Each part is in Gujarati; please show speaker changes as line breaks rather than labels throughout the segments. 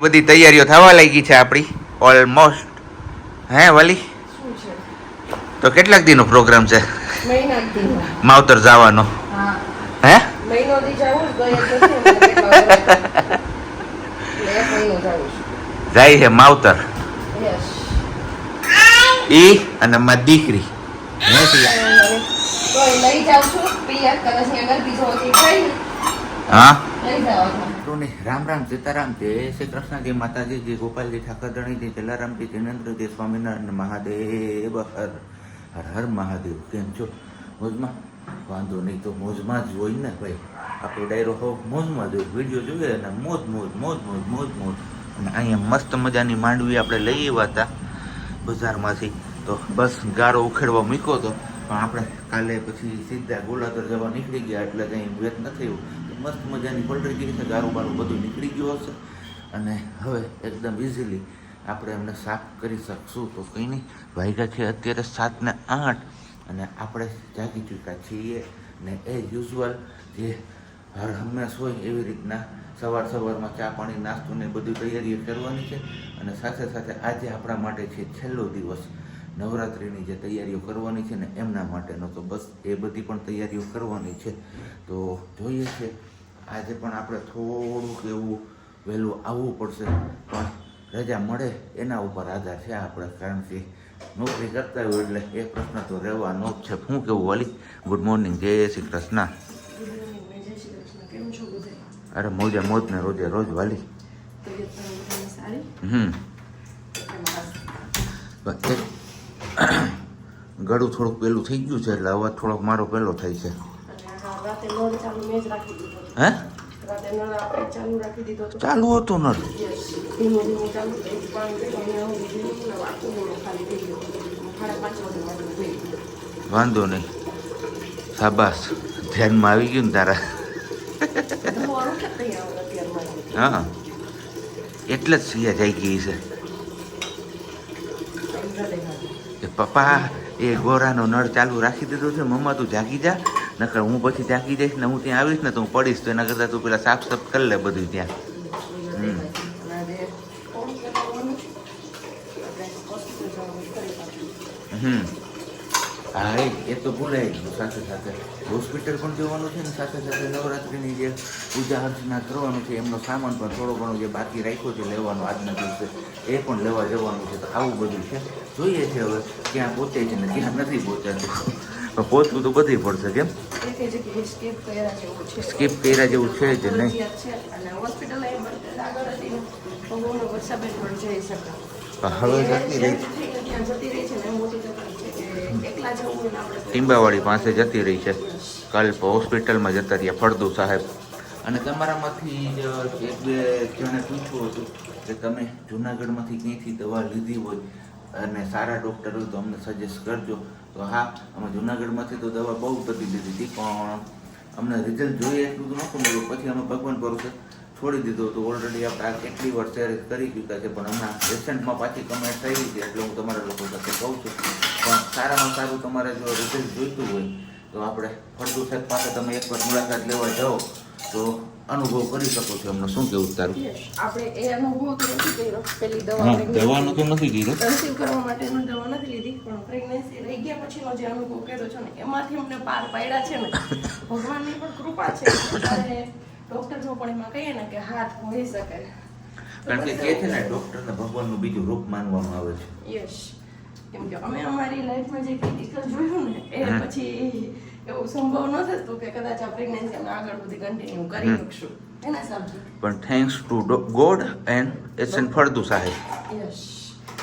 બધી તૈયારીઓ થવા લાગી છે આપણી. ઓલમોસ્ટ હે વલી? તો કેટલાક દિનનો પ્રોગ્રામ છે? માવતર જવાનો.
હે.
જાય છે માવતર. ઈ અને મારી દીકરી. હે પિયા?
તો એ લઈ જાઉં છું પિયર કદાચ અહીંયા આગળ બીજો હતી કઈ
હા
લઈ જાવ
તો ને રામ રામ સીતારામ, જય શ્રી કૃષ્ણ, જય માતાજી, જય ગોપાલજી ઠાકર ધણીજી જલારામજી જિનેન્દ્રજી સ્વામિનારાયણ મહાદેવ, હર હર હર મહાદેવ. કેમ છો? મોજમાં? વાંધો નહીં તો મોજમાં જ હોય ને ભાઈ. આપણો ડાયરો હો, મોજમાં જ હોય. વીડિયો જોઈએ ને મોજ મોજ મોજ મોજ મોજ મોજ. અને અહીંયા મસ્ત મજાની માંડવી આપણે લઈ આવ્યા હતા બજારમાંથી. તો બસ ગારો ઉખેડવા મૂક્યો હતો પણ આપણે કાલે પછી સીધા ગોલાધર જવા નીકળી ગયા એટલે કંઈ વેત ન થયું. મસ્ત મજાની પલટી ગઈ છે, ગારું બારું બધું નીકળી ગયું હશે. અને હવે એકદમ ઇઝીલી આપણે એમને સાફ કરી શકશું, તો કંઈ નહીં. વાગ્યા છે અત્યારે સાત ને આઠ અને આપણે જાગી ચૂક્યા છીએ. ને એ યુઝ્યુઅલ જે હર હંમેશ હોય એવી રીતના સવાર સવારમાં ચા પાણી, નાસ્તો ને બધી તૈયારીઓ કરવાની છે. અને સાથે સાથે આજે આપણા માટે છે છેલ્લો દિવસ નવરાત્રિની જે તૈયારીઓ કરવાની છે ને એમના માટેનો તો બસ એ બધી પણ તૈયારીઓ કરવાની છે. તો જોઈએ છે આજે પણ આપણે થોડુંક એવું વહેલું આવવું પડશે. પણ રજા મળે એના ઉપર આધાર છે આપણે, કારણ કે નોકરી કરતા હોય એટલે એ પ્રશ્ન તો રહેવાનો જ છે. શું કેવું વાલી? ગુડ મોર્નિંગ જય શ્રી કૃષ્ણ. અરે મોજે મોજ ને રોજે રોજ વાલી. હમ. ગળું થોડુંક પેલું થઈ ગયું છે એટલે અવાજ થોડોક મારો પેલો થાય છે. હે?
ચાલુ હતો
નળ.
થઈ થઈ થઈ
વાંધો નહીં. શાબાશ. ધ્યાનમાં આવી ગયું ને તારા. હા. એટલે જ સિયા જાય ગઈ છે. પપ્પા, એ ગોરાનો નળ ચાલુ રાખી દીધો છે. મમ્મા, તું જાગી જા. નકર હું પછી જાગી જઈશ ને હું ત્યાં આવીશ ને તો હું પડીશ, તો એના કરતાં તું પેલા સાફ સાફ કરી લે બધું ત્યાં. હમ. હા, એ તો ભૂલાઈ ગયું. સાથે સાથે હોસ્પિટલ પણ જવાનું છે ને, સાથે સાથે નવરાત્રિની જે પૂજા અર્ચના કરવાનું છે, એમનો સામાન પણ થોડો ઘણો જે બાકી રાખ્યો છે, લેવાનો આજના દિવસે, એ પણ લેવા જવાનું છે. તો આવું બધું છે. જોઈએ છે હવે ક્યાં પહોંચે છે ને ક્યાં નથી પહોંચાતું પહોંચવું તો બધી પડશે કેમ?
સ્કીપ કર્યા જેવું છે.
જ નહીં. હવે જતી રહી. ટીંબાવાળી પાસે જતી રહી છે. કાલ હોસ્પિટલમાં જતા રહ્યા ફળદુ સાહેબ. અને તમારામાંથી જ એક બે જણે પૂછ્યું હતું કે તમે જુનાગઢમાંથી ક્યાંયથી દવા લીધી હોય અને સારા ડૉક્ટર હોય તો અમને સજેસ્ટ કરજો. તો હા અમે જુનાગઢમાંથી તો દવા બહુ બધી લીધી હતી, પણ અમને રિઝલ્ટ જોઈએ એટલું તો નહોતું મળ્યું. પછી અમે ભગવાન ભરોસે છોડી દીધું હતું. ઓલરેડી આપણે આ કેટલી વાર શેર કરી ચૂક્યા છે, પણ હમણાં રિસેન્ટમાં પાછી કમેન્ટ થઈ છે, એટલે હું તમારા લોકો સાથે કહું છું. પણ સારામાં સારું તમારે જો રિઝલ્ટ જોઈતું હોય, તો આપણે ફળદુ સાહેબ પાસે તમે એકવાર મુલાકાત લેવા જાઓ, તો અનુભવ કરી શકો છો. એમને શું કેવું તારું?
આપણે એ અનુભવ તો નથી કર્યો. પેલી દવા
દવાનું તો નથી લીધો
કન્સીવ કરવા માટેનો દવા નથી લીધી પણ પ્રેગ્નન્સી રહી ગયા પછીનો જે અનુભવ કર્યો છે ને એમાંથી અમને પાર પાડ્યા છે ને ભગવાનની પણ કૃપા છે. ત્યારે ડોક્ટરનો પણ એમાં કહીએ ને કે હાથ હોઈ શકે.
કારણ કે કહે છે ને ડૉક્ટરને ભગવાનનું બીજું રૂપ માનવામાં આવે છે.
યસ કેમ કે અમે અમારી લાઈફમાં જે ક્રિટિકલ જોયું ને એ પછી એવું સંભવ ન થતું કે કદાચ આ પ્રેગ્નન્સી અમે આગળ બધી કન્ટિન્યુ કરી શકશું. એના હિસાબે
પણ thanks to God and S N Faldu સાહેબ.
યસ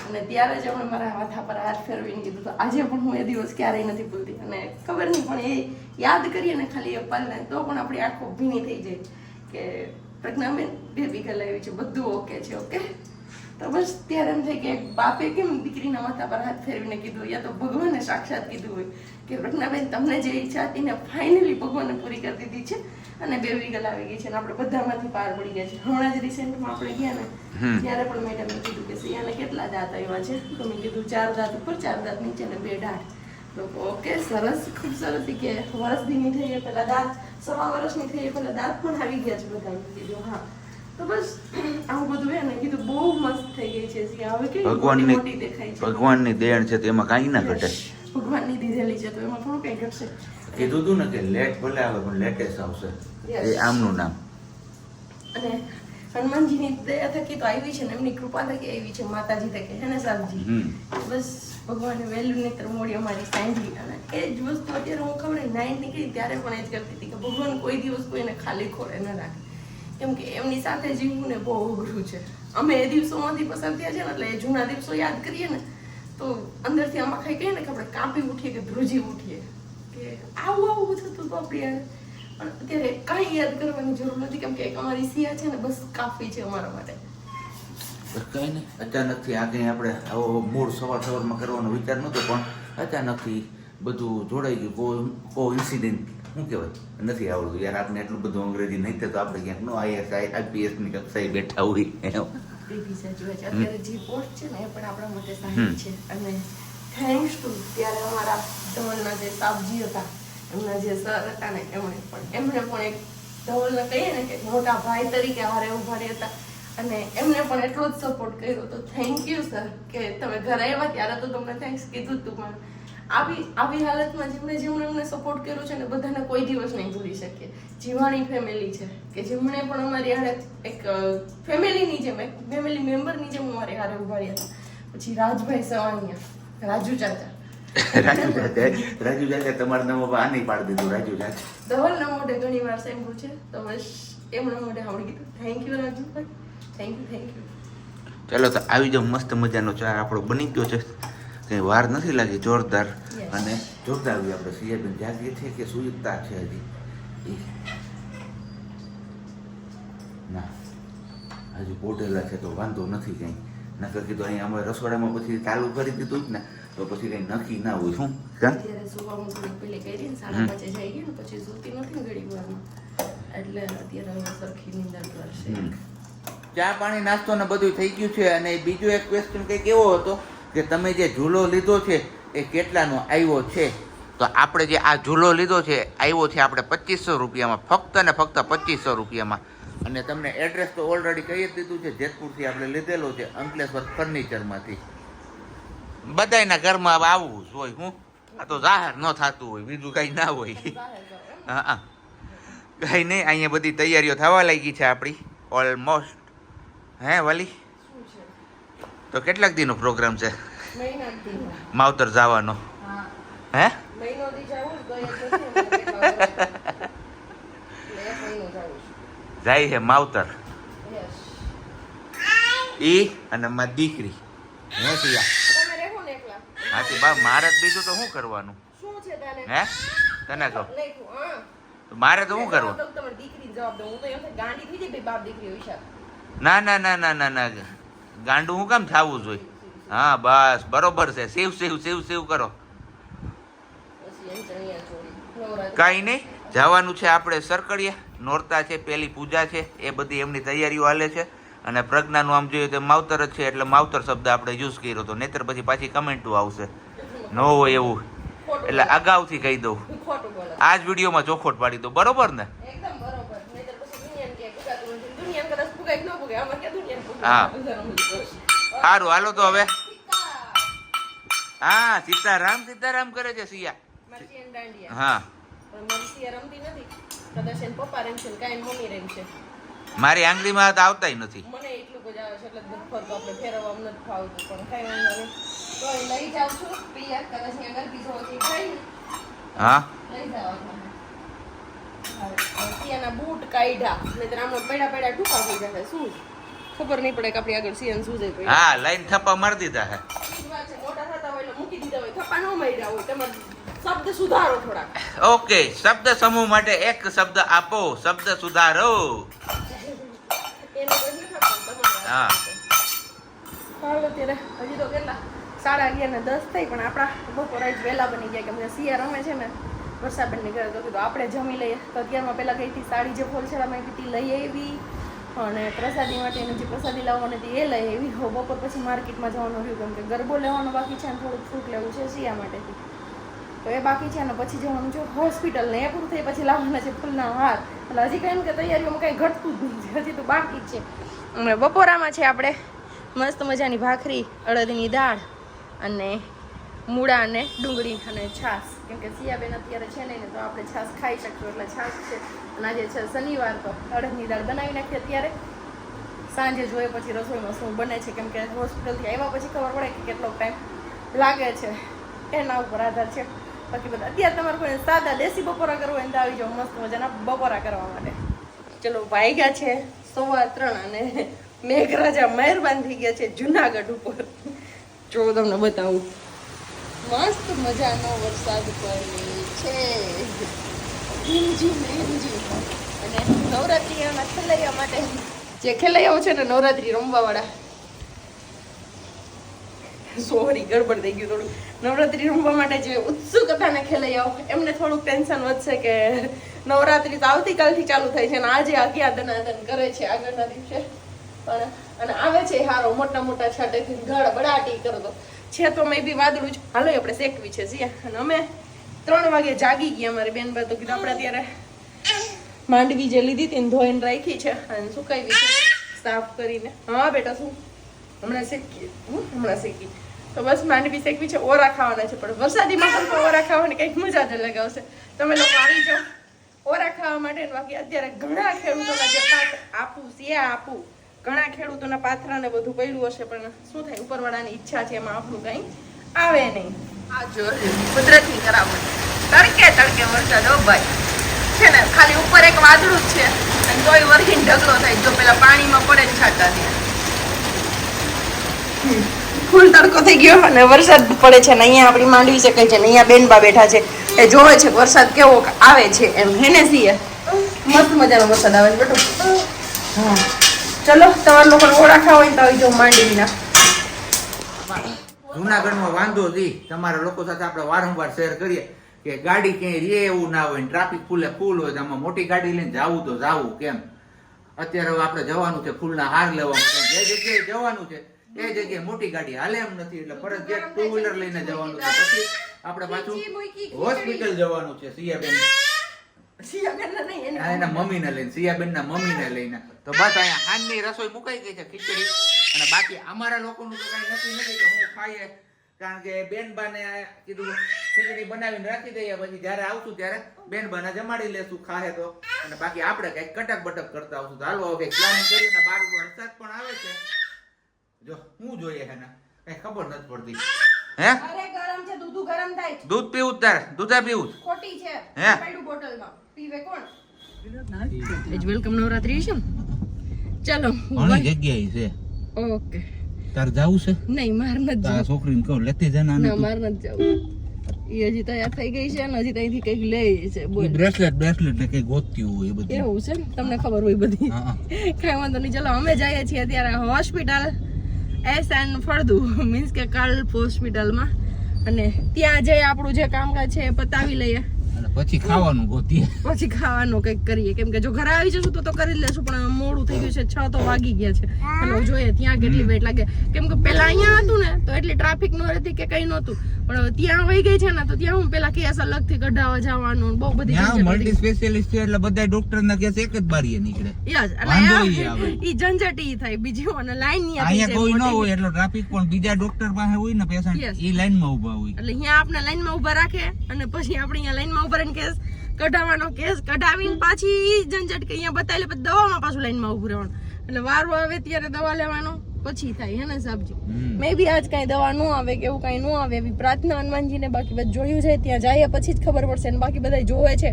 અને ત્યારે જ એમણે મારા માથા પર હાથ ફેરવીને કીધું તો આજે પણ હું એ દિવસ ક્યારેય નથી ભૂલતી. અને ખબર નહીં પણ એ યાદ કરીએ ને ખાલી એ પલને તો પણ આપણી આંખો ભીની થઈ જાય કે પ્રજ્ઞાબેન બેબી કલાવી છે બધું ઓકે છે ઓકે તો બસ ત્યારે એમ થાય કે બાપે કેમ દીકરીના માથા પર હાથ ફેરવીને કીધું? યા તો ભગવાને સાક્ષાત કીધું હોય. કે પ્રજ્ઞાબેન તમને જે ઈચ્છા હતી ને ફાઇનલી ભગવાને પૂરી કરી દીધી છે. અને બે ગલ આવી ગઈ છે અને આપણે બધામાંથી પાર પડી ગયા છે. હમણાં જ રિસેન્ટમાં આપણે ગયા ને ત્યારે પણ મેડમે કીધું કે સિયાને કેટલા દાંત આવ્યા છે? તો મેં કીધું ચાર દાંત ઉપર ચાર દાંત નીચે ને બે દાંત લોકો ઓકે સરસ ખૂબ સરસ કે વર્ષ દીની થઈ ગયા પેલા દાંત સવા વર્ષની થઈ એ પેલા દાંત પણ આવી ગયા છે બધા કીધું હા. તો બસ આવું બધું હે ને કીધું બહુ મસ્ત થઈ ગઈ છે હવે
ભગવાનની
છે.
ભગવાનની દેણ છે તેમાં કાંઈ ના ઘટે
ભગવાનની દીધેલી છે તો એમાં થોડું કંઈ ઘટશે.
કીધું તું ને કે લેટ ભલે આવે પણ લેટેસ્ટ આવશે. એ આમનું નામ.
અને હનુમાનજીની દયા થકી તો આવી છે ને એમની કૃપા થકી આવી છે માતાજી થકી હે ને સાહેબજી બસ ભગવાને વહેલું તો મોડી અમારી સાંજી અને એ જ વસ્તુ અત્યારે હું ખબર નાઇટ નીકળી ત્યારે પણ એ જ કરતી હતી કે ભગવાન કોઈ દિવસ કોઈને ખાલી ખોડે ન રાખે. કેમ કે એમની સાથે જીવવું ને બહુ અઘરું છે. અમે એ દિવસોમાંથી પસાર થયા છે ને એટલે એ જૂના દિવસો યાદ કરીએ ને તો અંદરથી આમાં ખાઈ કહીએ ને કે આપણે કાપી ઉઠીએ કે ધ્રુજી ઉઠીએ. કે આવું આવું થતું તો આપણે પણ અત્યારે કાંઈ યાદ કરવાની જરૂર નથી કેમ કે એક અમારી સિયા છે ને બસ કાફી છે અમારા માટે.
બસ કઈ નહીં. અચાનકથી આ કંઈ આપણે આવો મૂળ સવાર સવારમાં કરવાનો વિચાર નહોતો પણ અચાનકથી બધું જોડાઈ ગયું. કો કો ઇન્સિડન્ટ શું કહેવાય? નથી આવડતું. યાર આપણે એટલું બધું અંગ્રેજી નહીં તો આપણે ક્યાંક નો આઈએસ આઈપીએસની કક્ષાએ બેઠા હોય એમ.
બેબી છે અત્યારે જે પોસ્ટ છે ને એ પણ આપણા માટે સારી છે. અને થેન્ક્સ ટુ ત્યારે અમારા ધવલના જે સાબજી હતા એમના જે સર હતા ને એમણે પણ એમણે પણ એક ધવલને કહીએ ને કે મોટા ભાઈ તરીકે હારે ઊભા હતા. અને એમને પણ એટલો જ સપોર્ટ કર્યો. તો થેન્ક યુ સર કે તમે ઘરે આવ્યા ત્યારે તો તમને થેન્ક્સ કીધું હતું પણ આવી આવી હાલતમાં જેમણે જેમણે અમને સપોર્ટ કર્યો છે ને બધાને કોઈ દિવસ નહીં ભૂલી શકીએ. જીવાણી ફેમિલી છે. કે જેમણે પણ અમારી હારે એક ફેમિલીની જેમ એક ફેમિલી મેમ્બરની જેમ અમારી હારે ઊભા રહ્યા હતા. પછી રાજભાઈ સવાણિયા રાજુ ચાચા.
રાજુ ચાચા રાજુ ચાચા તમારા નામ આ નહીં પાડી દીધું રાજુ ચાચા.
ધવલના મોઢે ઘણી વાર સાંભળ્યું છે. તો બસ એમના મોઢે આવડી કીધું thank you Rajubhai. Thank you thank you
ચાલો તો આવી જાવ મસ્ત મજાનો ચાર આપણો બની ગયો છે. કંઈ વાર નથી લાગી જોરદાર. અને જોરદાર આવી આપણે સિયાબેન જાગીએ છે કે સુયુક્તા છે હજી. ના હજુ પોટેલા છે તો વાંધો નથી કંઈ. નકર કીધું અહીંયા અમે રસોડામાં પછી ચાલુ કરી દીધું જ ને તો પછી કંઈ નક્કી ના હોય. શું. ચા પાણી નાસ્તો ને બધું થઈ ગયું છે અને બીજો એક ક્વેશ્ચન કંઈક એવો હતો. કે તમે જે ઝૂલો લીધો છે એ કેટલાનો આવ્યો છે? તો આપણે જે આ ઝૂલો લીધો છે, આવ્યો છે આપણે પચીસો રૂપિયામાં, ફક્ત ને ફક્ત પચીસો રૂપિયામાં. અને તમને એડ્રેસ તો ઓલરેડી કહી જ દીધું છે, જેતપુરથી આપણે લીધેલો છે, અંકલેશ્વર ફર્નિચરમાંથી. બધાયના ઘરમાં હવે આવું જ હોય, હું? આ તો જાહેર ન થતું હોય, બીજું કંઈ ના હોય. હા હા. કઈ નહીં, અહીંયા બધી તૈયારીઓ થવા લાગી છે આપણી. ઓલમોસ્ટ હે, વાલી? તો કેટલાક દીનો પ્રોગ્રામ છે? માવતર જવાનો.
હા.
જાય છે માવતર. ઈ અને મારી દીકરી. હે સિયા હાથી બા મારે બીજું તો શું કરવાનું? હે? તને કહો. તો મારે તો શું કરવું ના ના ના ના ના ના. ગાંડું હું કેમ થવું જોઈએ? હા, બસ, બરોબર છે. સેવ સેવ સેવ સેવ કરો. કાંઈ નહીં. જવાનું છે આપણે સરકડિયા નોરતા છે, પેલી પૂજા છે. એ બધી એમની તૈયારીઓ હાલે છે. અને પ્રજ્ઞાનું આમ જોઈએ તો માવતર જ છે, એટલે માવતર શબ્દ આપણે યુઝ કર્યો હતો નહીતર પછી પાછી કમેન્ટો આવશે. ન હોય એવું. એટલે અગાઉથી કહી દઉં. આ જ વિડીયોમાં ચોખોટ પાડી દઉં. બરોબર ને
એકદમ બરોબર નહીંતર પછી દુનિયાને ક્યાંય પુગાતું નથી દુનિયાને કદાચ પુગાય કે ન પુગાય આમાં ક્યાં દુનિયાને પુગાય?
હા. સારું હાલો તો હવે. હા સીતારામ સીતારામ કરે છે સિયા
મારી
હા.
મારી
આંગળીમાં તો આવતાય નથી.
મને એટલું બધું આવે છે એટલે જ આપણે નથી ફાવતું પણ તો લઈ છું. કદાચ
હા.
લઈ સિયાના બૂટ કાઢ્યા. નહીંતર આમનો પડ્યા પડ્યા ટૂંકા થઈ જશે. શું? ખબર નહીં પડે કે આપણી આગળ સિયાન શું જાય પડ્યા
હા લાઈન થપ્પા મારી દીધા હે.
મોટા થતા હોય એટલે મૂકી દીધા હોય થપ્પા ન માર્યા હોય. તમારે શબ્દ સુધારો થોડાક.
ઓકે શબ્દ સમૂહ માટે એક શબ્દ આપો. શબ્દ સુધારો. હા.
હજી તો કેટલા? સાડા અગિયાર ને દસ થઈ પણ આપણા બપોર વહેલા બની ગયા કેમ કે સિયા રમે છે ને. વર્ષાબેનની ઘરે તો કીધું આપણે જમી લઈએ. તો અત્યારમાં પહેલાં ગઈ હતી સાડી જે ફોલછેડામાં હતી, લઈ આવી. અને પ્રસાદી માટેની જે પ્રસાદી લાવવાની હતી એ લઈ આવી. હો બપોર પછી માર્કેટમાં જવાનું રહ્યું, કેમ કે ગરબો લેવાનો બાકી છે અને થોડુંક ફ્રૂટ લેવું છે શિયા માટેથી. તો એ બાકી છે અને પછી જવાનું છે હોસ્પિટલ ને. એ પૂરું થઈ પછી લાવવાના છે ફૂલના હાર. એટલે હજી કંઈ કે તૈયારીઓમાં કંઈ ઘટતું જ નથી. હજી તો બાકી જ છે. અને બપોરામાં છે આપણે મસ્ત મજાની ભાખરી, અડદની દાળ અને મૂળા અને ડુંગળી અને છાશ. કેમ કે સિયાબેન અત્યારે છે નહીં ને તો આપણે છાશ ખાઈ શકશું, એટલે છાશ છે. અને આજે છે શનિવાર, તો અડદની દાળ બનાવી નાખીએ અત્યારે. સાંજે જોઈએ પછી રસોઈમાં શું બને છે કેમ કે હોસ્પિટલથી આવ્યા પછી ખબર પડે કે કેટલો ટાઈમ લાગે છે. એના ઉપર આધાર છે. બાકી બધા, અત્યારે તમારે કોઈ સાદા દેશી બપોરા કરવો હોય તો આવી જાઓ, મસ્ત મજાના બપોરા કરવા માટે. ચલો, વાગ્યા છે સવા ત્રણ અને મેઘરાજા મહેરબાન થઈ ગયા છે જુનાગઢ ઉપર. જો તમને બતાવું. મસ્ત મજાનો વરસાદ પડે છે. અને નવરાત્રિના ખેલૈયા માટે જે ખેલૈયાઓ છે ને નવરાત્રિ રમવા વાળા સોરી ગડબડ થઈ ગયું થોડું. નવરાત્રિ રમવા માટે જે ઉત્સુક હતા ને ખેલૈયાઓ, એમને થોડુંક ટેન્શન વધશે કે નવરાત્રિ તો આવતીકાલથી ચાલુ થાય છે અને આજે અગિયાર દનાદન કરે છે આગળના દિવસે. પણ, અને આવે છે હારો મોટા મોટા છાટેથી ગળ બડાટી કરતો છે, તો મેં બી વાદળું જ. હાલો, આપણે શેકવી છે જીયા અને અમે ત્રણ વાગે જાગી ગયા અમારે બેન બા તો કીધું આપણે અત્યારે માંડવી જે લીધી હતી ધોઈને રાખી છે અને સુકાવી છે, સાફ કરીને. હા, બેટા, શું? હમણાં શેકી હું હમણાં શેકી તો બસ માંડવી શેકવી છે, ઓરા ખાવાના છે, પણ વરસાદી માહોલ તો ઓરા ખાવાની કંઈક મજા જ અલગ આવશે. તમે લોકો આવી જાઓ. ઓરા ખાવા માટે બાકી અત્યારે ઘણા ખેડૂતોના જે પાક આપું સિયા આપું. ઘણા ખેડૂતોના પાથરા ને બધું પડ્યું હશે પણ શું થાય? ઉપરવાળાની ઈચ્છા છે એમાં આપણું કંઈ આવે નહીં. આ જો કુદરતી કરામત તડકે તડકે વરસાદ હો ભાઈ. છે ને ખાલી ઉપર એક વાદળું જ છે. અને તોય વરહીને ઢગલો થાય જો પેલા પાણીમાં પડે જ છાંટા ત્યાં. ફૂલ તડકો થઈ ગયો અને વરસાદ પડે છે ને અહીંયા આપણી માંડવી છે કઈ છે ને અહીંયા બેનબા બેઠા છે. એ જોવે છે વરસાદ કેવો આવે છે એમ. હેને સીએ. મસ્ત મજાનો વરસાદ આવે છે બેટો. હા. ચલો તમારા લોકો ઓળા ખાવા હોય તો આવી જાઓ માંડવીના.
જુનાગઢમાં વાંધો જી તમારા લોકો સાથે આપણે વારંવાર શેર કરીએ કે ગાડી ક્યાંય રે એવું ના હોય ટ્રાફિક ફૂલે ફૂલ હોય તો આમાં મોટી ગાડી લઈને જાવું તો જાવું કેમ? અત્યારે હવે આપણે જવાનું છે ફૂલના હાર લેવા માટે. જે જગ્યાએ જવાનું છે એ જગ્યાએ મોટી ગાડી હાલે એમ નથી. એટલે ફરજિયાત ટુ વ્હીલર લઈને જવાનું છે. પછી આપણે પાછું હોસ્પિટલ જવાનું છે સિયાબેન
એને
આ એના મમ્મીને લઈને સિયાબેનના લઈને. તો બસ અહીંયા હાનની રસોઈ મુકાઈ ગઈ છે ખીચડી. અને બાકી અમારા લોકોનું તો કાંઈ નક્કી નથી કે હું ખાઈએ. કારણ કે બેનબાને કીધું ખીચડી બનાવીને રાખી દઈએ પછી જ્યારે આવશું ત્યારે બેનબાને જમાડી લેશું ખાહે તો. અને બાકી આપણે કંઈક કટક બટક કરતા આવશું. તો હાલો હવે પ્લાનિંગ કરીને બાર વરસાદ પણ આવે છે. જો હું જોઈએ હે ને કઈ ખબર નથી પડતી. હે?
અરે ગરમ છે દૂધ ગરમ થાય
દૂધ પીવું તારે દૂધા પીવું
ખોટી છે.
હે?
બોટલમાં. પીવે કોણ? એજ વેલકમ નવરાત્રી છે? ચાલો
ઘણી જગ્યાએ છે.
ઓકે.
તાર જાવું છે?
નહીં માર નથી
તારા
જવું.
છોકરીને કહો લેતી જા
ના માર નથી જવું. એ હજી તૈયાર થઈ ગઈ છે અને હજી ત્યાંથી કંઈક લે છે બોલ.
બ્રેસલેટ બ્રેસલેટ ને કઈ ગોતતી હોય એ બધી.
એવું છે તમને ખબર હોય બધી. કઈ વાંધો નહીં ચલો અમે જઈએ છીએ અત્યારે hospital S N Faldu means કે કલ્પ હોસ્પિટલમાં અને ત્યાં જઈ આપણું જે કામકાજ છે એ પતાવી લઈએ.
પછી ખાવાનું ગોતીએ.
પછી ખાવાનું કંઈક કરીએ. કેમ કે જો ઘરે આવી જશું તો તો કરી લેશું પણ મોડું થઈ ગયું છે છ તો વાગી ગયા છે. એટલે જોઈએ ત્યાં કેટલી વેટ લાગે. કેમ કે પેલા અહીંયા હતું ને તો એટલી ટ્રાફિક ન રહેતી કે કઈ નહોતું. પણ ત્યાં વહી ગઈ છે ને તો ત્યાં હું પેલા કેસ અલગથી કઢાવા જવાનું બહુ બધી
મલ્ટી સ્પેશિયાલિસ્ટ છે એટલે બધા ડોક્ટર ના કેસ એક જ બારીએ નીકળે.
યસ એટલે
ઈ
ઝંઝટ ઈ થાય બીજી અને લાઈનની
અહીંયા કોઈ ન હોય એટલે ટ્રાફિક પણ બીજા ડોક્ટર પાસે હોય ને પેશન્ટ ઈ લાઈનમાં ઊભા હોય.
એટલે અહીંયા આપણે લાઈનમાં ઊભા રાખે અને પછી આપણે અહીંયા લાઈનમાં ઊભા રહીને કેસ કઢાવવાનો કેસ કઢાવીને પાછી ઝંઝટ કે અહીંયા બતાવી પછી દવામાં પાછું લાઈનમાં ઉભું રહેવાનું. એટલે વારો આવે ત્યારે દવા લેવાનો પછી થાય હે ને સાહેબજી મે બી આજ કાંઈ દવા ન આવે કે એવું કાંઈ ન આવે એવી પ્રાર્થના હનુમાનજીને બાકી બધું જોયું છે ત્યાં જઈએ પછી જ ખબર પડશે. ને બાકી બધા જોવે છે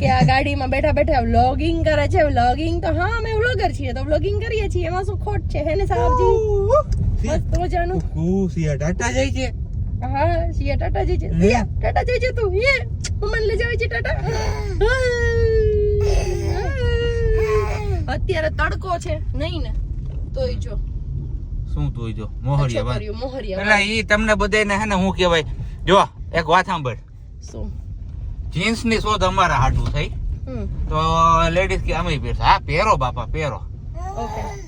કે આ ગાડીમાં બેઠા બેઠા વ્લોગિંગ કરે છે. વ્લોગિંગ તો હા અમે વ્લોગર છીએ તો વ્લોગિંગ કરીએ છીએ. એમાં શું ખોટ છે હે ને સાહેબજી મસ્ત મજાનું.
સિયા ટાટા જાય છે.
હા સિયા ટાટા જાય છે. સિયા ટાટા જાય છે તું યે મમ્માને લઈ જાવી છે ટાટા? અત્યારે તડકો છે નહીં ને? તોય જો.
શું તોય જો? મોહરિયા એટલે ઈ તમને બધાને હે ને હું કહેવાય જો એક વાત સાંભળ.
શું?
જીન્સની શોધ અમારા હાટું થઈ. તો લેડીઝ કે અમે પહેરશે. હા પહેરો બાપા પહેરો.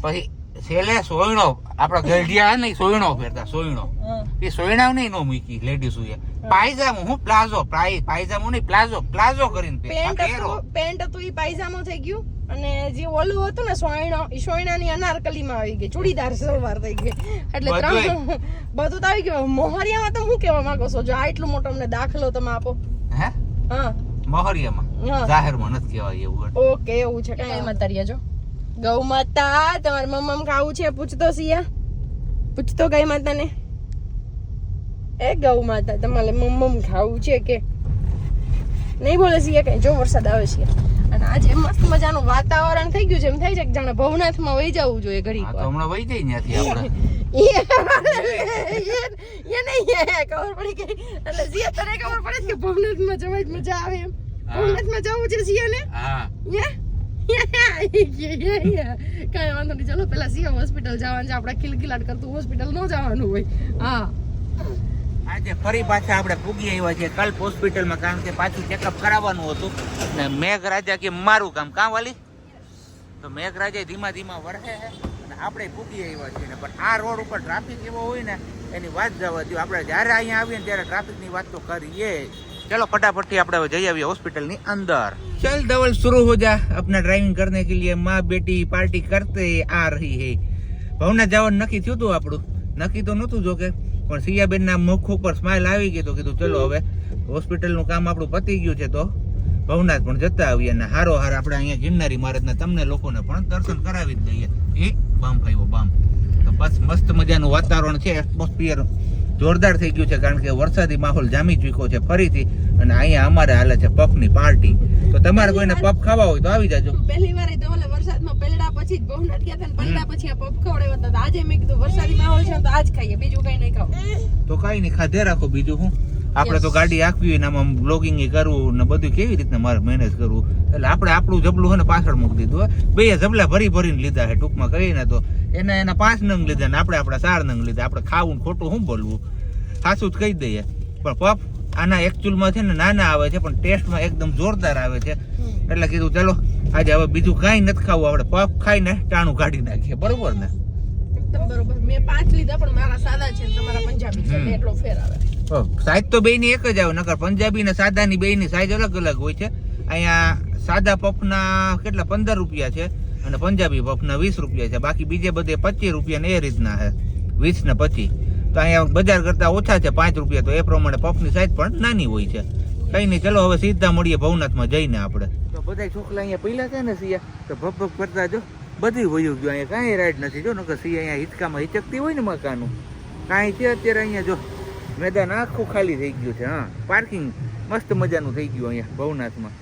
પછી છેલ્લે સોયણો આપડા ગઢિયા હે ને સોયણો પહેરતા સોયણો. એ સોયણાવ નહીં નો મૂકી લેડીઝ હોય. પાયજામો હું પ્લાઝો પાયજામો નહીં પ્લાઝો પ્લાઝો કરીને
પેન્ટ. પેન્ટ હતું એ પાયજામો થઈ ગયું. અને જે ઓલું હતું ને સોયણો એ સોયણાની અનારકલીમાં આવી ગઈ ચૂડીદાર સલવાર થઈ ગઈ. એટલે ત્રણ બધું તો આવી ગયું. મોહરિયામાં તો હું કહેવા માંગો છો? જો આ એટલું મોટો અમને દાખલો તમે આપો.
હે?
હા.
મોહરિયામાં. જાહેરમાં નથી કહેવાય એવું
ઓકે એવું છે. કઈ એમાં રહ્યા જો. ગૌ માતા તમારે મમ્મમ ખાવું છે? પૂછતો સિયા પૂછતો ગઈ માતાને? એ ગૌ માતા તમારે મમ ખાવું છે કે? નહીં બોલે સિયા કઈ જો વરસાદ આવે છે. અને આજે મસ્ત મજાનું વાતાવરણ થઈ ગયું છે એમ થાય છે કે જાણે ભવનાથમાં વહી જવું જોઈએ ઘડી
હમણાં વહી જઈ ત્યાંથી આપણે.
એ નહીં ખબર પડી ગઈ. એટલે સિયા તને ખબર પડે કે ભવનાથમાં જવાય જ મજા આવે એમ. ભવનાથમાં જવું છે સિયાને
હા.
કઈ વાંધો નહીં ચલો પેલા સીએમ હોસ્પિટલ જવાનું છે. આપણે કિલકિલાટ કરતું હોસ્પિટલ ન જવાનું હોય. હા.
આજે ફરી પાછા આપણે પૂગી આવ્યા છીએ કલ્પ હોસ્પિટલમાં, કારણ કે પાછું ચેકઅપ કરાવવાનું હતું. ને મેઘરાજા કે મારું કામ, કાં વાલી? તો મેઘરાજા ધીમા ધીમા વરસે અને આપણે પૂગી આવ્યા છીએ ને. પણ આ રોડ ઉપર ટ્રાફિક એવો હોય ને, એની વાત જવા દો આપણે જ્યારે અહીંયા આવીએ ને ત્યારે ટ્રાફિકની વાત તો કરીએ ચલો, ફટાફટથી આપણે જઈ આવીએ હોસ્પિટલની અંદર. ચલ ડબલ શરૂ હો જા. અપના ડ્રાઇવિંગ કરને કે લીએ માં બેટી પાર્ટી કરતે આ રહી હે. ભવના જવાનું નક્કી થયું હતું આપણું? નક્કી તો નહોતું જો કે પણ સિયાબેનના મુખ ઉપર સ્માઇલ આવી ગઈ તો કીધું, ચલો હવે હોસ્પિટલનું કામ આપણું પતી ગયું છે તો ભવનાથ પણ જતા આવીએ અને હારો હાર આપણે અહીંયા ગિરનારી મહારાજના તમને લોકોને પણ દર્શન કરાવી જ દઈએ. એ બામ ફાઈવો બામ. તો બસ મસ્ત મજાનું વાતાવરણ છે એટમોસ્ફિયર જોરદાર થઈ ગયું છે કારણ કે વરસાદી માહોલ જામી ચૂક્યો છે ફરીથી અને અહીંયા અમારે હાલે છે પફની પાર્ટી. તો તમારે કોઈને પફ ખાવા હોય તો આવી જાજો.
પહેલી વાર તો ઓલે વરસાદમાં પેલડા પછી જ બહુ નટક્યા હતા ને પલડા પછી આ પફ ખવડાવ્યા હતા. આજે મેં કીધું વરસાદી માહોલ છે તો આજ ખાઈએ બીજું કઈ નહીં ખાવ.
તો કઈ નહીં ખાધે રાખો બીજું હું. આપણે તો ગાડી આખવી ને આમાં બ્લોગિંગ કરવું ને બધું કેવી રીતના મારે મેનેજ કરવું? એટલે આપણે આપણું જબલું છે ને પાછળ મૂકી દીધું હે. બે જબલા ભરી ભરીને લીધા છે ટૂંકમાં કહીને તો. એના એના પાંચ નંગ લીધા ને આપણે આપણા ચાર નંગ લીધા. આપણે ખાવું ખોટું શું બોલવું? સાચું જ કહી દઈએ. પણ પપ આના એકચ્યુઅલમાં છે ને નાના આવે છે પણ ટેસ્ટમાં એકદમ જોરદાર આવે છે. એટલે કીધું ચાલો આજે હવે બીજું કાંઈ નથી ખાવું. આપણે પફ ખાઈને ટાણું કાઢી નાખીએ. બરોબર ને?
એકદમ બરોબર. મેં પાંચ લીધા પણ મારા સાદા છે તમારા પંજાબી છે એટલો ફેર આવે.
સાઈઝ તો બેની એક જ આવે, નકર પંજાબી ને સાદાની બેની સાઈઝ અલગ અલગ હોય છે. અહીંયા સાદા પફના કેટલા? પંદર રૂપિયા છે અને પંજાબી પફના વીસ રૂપિયા છે. બાકી બીજે બધે પચીસ રૂપિયા ને એ રીતના છે, વીસ ને પચીસ. તો અહીંયા બજાર કરતા ઓછા છે, પાંચ રૂપિયા તો એ પ્રમાણે પફની સાઈઝ પણ નાની હોય છે. કઈ નહીં ચલો હવે સીધા મળીએ ભવનાથમાં જઈને આપણે. તો બધા છોકરા અહીંયા પહેલા છે ને સિયા તો ભપ ભપ કરતા જો, બધી વયું ગયું, અહીંયા કાંઈ રાઈડ નથી જો, નકર સિયા અહીંયા હિચકામાં હિચકતી હોય ને મકાનું. કાંઈ છે અત્યારે અહીંયા જો? મેદાન આખું ખાલી થઈ ગયું છે, હા. પાર્કિંગ મસ્ત મજાનું થઈ ગયું અહીંયા, ભવનાથમાં.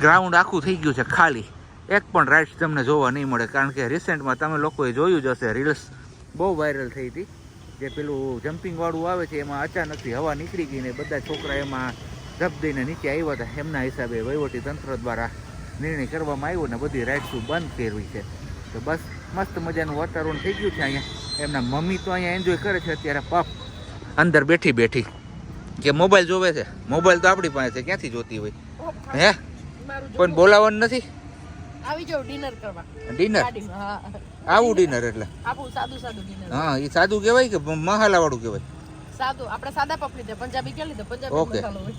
ગ્રાઉન્ડ આખું થઈ ગયું છે, ખાલી. એક પણ રાઇડ્સ તમને જોવા નહીં મળે, કારણ કે રિસેન્ટમાં તમે લોકોએ જોયું જ હશે રીલ્સ બહુ વાયરલ થઈ હતી. જે પેલું જમ્પિંગવાળું આવે છે, એમાં અચાનકથી હવા નીકળી ગઈ ને બધા છોકરા એમાં ધબ દઈને નીચે આવ્યા હતા. એમના હિસાબે વહીવટી તંત્ર દ્વારા નિર્ણય કરવામાં આવ્યો ને બધી રાઇડ્સો બંધ કરવી છે. તો બસ, મસ્ત મજાનું વાતાવરણ થઈ ગયું છે અહીંયા. એમના મમ્મી તો અહીંયા એન્જોય કરે છે, અત્યારે પપ અંદર બેઠી બેઠી. કે મોબાઈલ જોવે છે? મોબાઈલ તો આપણી પાસે છે ક્યાંથી જોતી હોય? હે? કોઈ બોલાવવાનું નથી?
આવી જાવ ડિનર કરવા.
ડિનર?
હા.
આવું ડિનર એટલે.
આપું સાદું સાદું ડિનર.
હા એ સાદું કહેવાય કે મહાલાવાળું કહેવાય?
સાદું. આપણે સાદા પપ દે પંજાબી કે લીધે? પંજાબી મસાલો હોય.